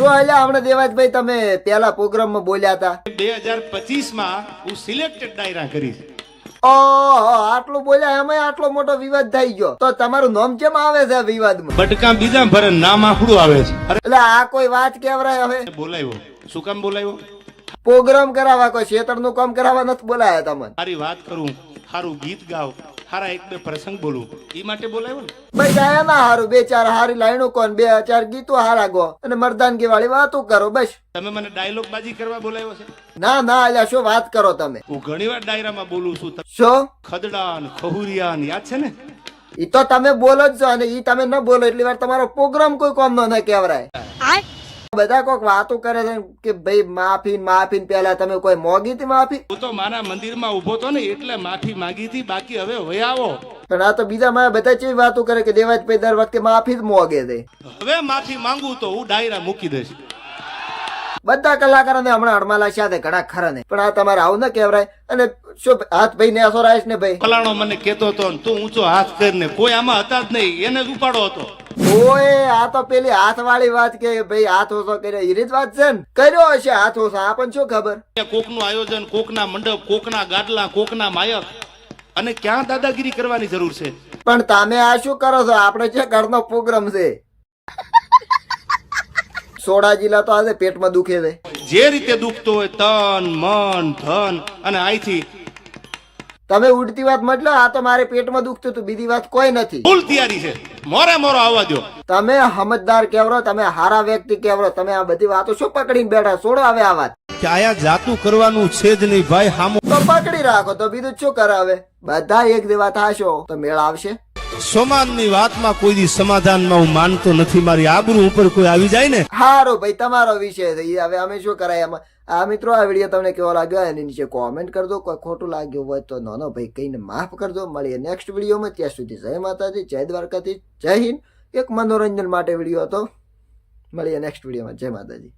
શું અલ્યા હમણાં દેવાજભાઈ તમે પેલા પ્રોગ્રામમાં બોલ્યા હતા. બે હજાર પચીસમાં હું સિલેક્ટેડ ડાયરા કરીશ. ઓહો આટલું બોલ્યા એમાં આટલો મોટો વિવાદ થઈ ગયો. તો તમારું નામ કેમ આવે છે વિવાદ વિવાદમાં? બટકા બીજા ભરે નામ આખડું આવે છે. એટલે આ કોઈ વાત કેવરાય હવે? બોલાવ્યો શું કામ બોલાવ્યો પ્રોગ્રામ કરાવવા કોઈ શેતરનું કામ કરાવવા નથી બોલાયા તમને? સારી વાત કરું સારું ગીત ગાવ. સારા એક બે પ્રસંગ બોલું ઈ માટે બોલાવ્યો ને? ભાઈ ગાયા ના હારું બે ચાર હારી લાઈનો કોણ બે ચાર ગીતો હારા ગો. અને મર્દાનગી વાળી વાતો કરો બસ. તમે મને ડાયલોગ બાજી કરવા બોલાવ્યો છે? ના ના અલ્યા શું વાત કરો તમે? હું ઘણીવાર ડાયરામાં બોલું છું શું? ખદડા ને યાદ છે ને? ઈ તો તમે બોલો જ છો અને ઈ તમે ન બોલો એટલી વાર તમારો પ્રોગ્રામ કોઈ કોમ નો ન કેવરાય બધા કોઈક વાતો કરે છે કે ભાઈ માફી માફી પેલા તમે કોઈ મોગી હતી માફી? હું તો મારા મંદિરમાં ઊભો તો ને એટલે માફી માંગી હતી બાકી હવે વહી આવો. પણ આ તો બીજા મારા બધા ચેવી વાતો કરે કે દેવાજભાઈ દર વખતે માફી જ મોગે છે. હવે માફી માંગુ તો હું ડાયરા મૂકી દઈશ. બધા કલાકારોને હમણાં અડમાલા છે ઘણા ખરા ને પણ આ તમારે આવું ન કેવરાય અને શું હાથ ભાઈ ને આસો રાઈશ ને ભાઈ? ફલાણો મને કેતો હતો તું ઊંચો હાથ કરીને. કોઈ આમાં હતા જ નહીં એને જ ઉપાડો હતો. ઓએ આ તો પેલી હાથ વાળી વાત કે ભાઈ હાથ ઓછો કર્યો. એ રીત વાત છે ને? કર્યો હશે હાથ ઓછો. આપણને શું ખબર? કોકનું આયોજન કોકના મંડપ કોક ના ગાડલા કોકના માયક. અને ક્યાં દાદાગીરી કરવાની જરૂર છે? પણ તમે આ શું કરો છો? આપણે છે ઘરનો પ્રોગ્રામ છે. સોડા જિલ્લા તો આજે પેટમાં દુખે છે. જે રીતે દુખતો હોય તન મન ધન અને આઈથી તમે ઉડતી વાત મતલબ આ તો મારે પેટમાં દુખતું હતું બીજી વાત કોઈ નથી. ફૂલ તૈયારી છે. મોરે મોરો આવવા દો તમે સમજદાર કેવરો તમે હારા વ્યક્તિ કેવરો તમે આ બધી વાતો શું પકડીને બેઠા? છોડો હવે આ વાત. કે આયા જાતું કરવાનું છે જ નહીં ભાઈ હામો તો પકડી રાખો તો બીજું શું કરાવે? બધા એક દેવા થાશો તો મેળ આવશે. સમાજની વાતમાં કોઈ દી સમાધાનમાં હું માનતો નથી. મારી આબરૂ ઉપર કોઈ આવી જાય ને? હારો ભાઈ, તમારો વિષય છે. હવે અમે શું કરાય? એમાં આ મિત્રો, આ વીડિયો તમને કેવો લાગ્યો? એની નીચે કોમેન્ટ કરજો. કોઈ ખોટું લાગ્યું હોય તો નાનો ભાઈ કહીને માફ કરજો. મળીએ નેક્સ્ટ વિડીયોમાં. ત્યાં સુધી જય માતાજી, જય દ્વારકાથી જય હિન્દ. એક મનોરંજન માટે વીડિયો હતો. મળીએ નેક્સ્ટ વિડીયોમાં. જય માતાજી.